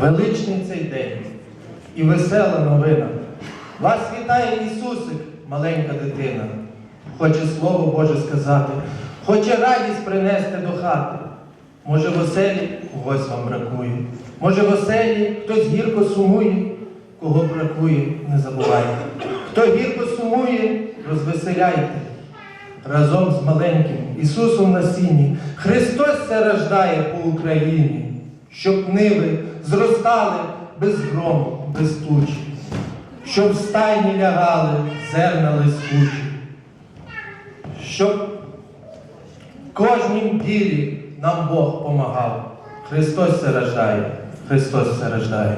Величний цей день і весела новина. Вас вітає Ісусик, маленька дитина. Хоче Слово Боже сказати, хоче радість принести до хати. Може, в оселі когось вам бракує. Може, в оселі хтось гірко сумує, кого бракує, не забувайте. Хто гірко сумує, розвеселяйте. Разом з маленьким Ісусом на сіні Христос це рождає по Україні, щоб ниви зростали без грому, без тучі, щоб стайні лягали зерна лискучі, щоб в кожнім ділі нам Бог помагав. Христос це рождає, Христос це рождає.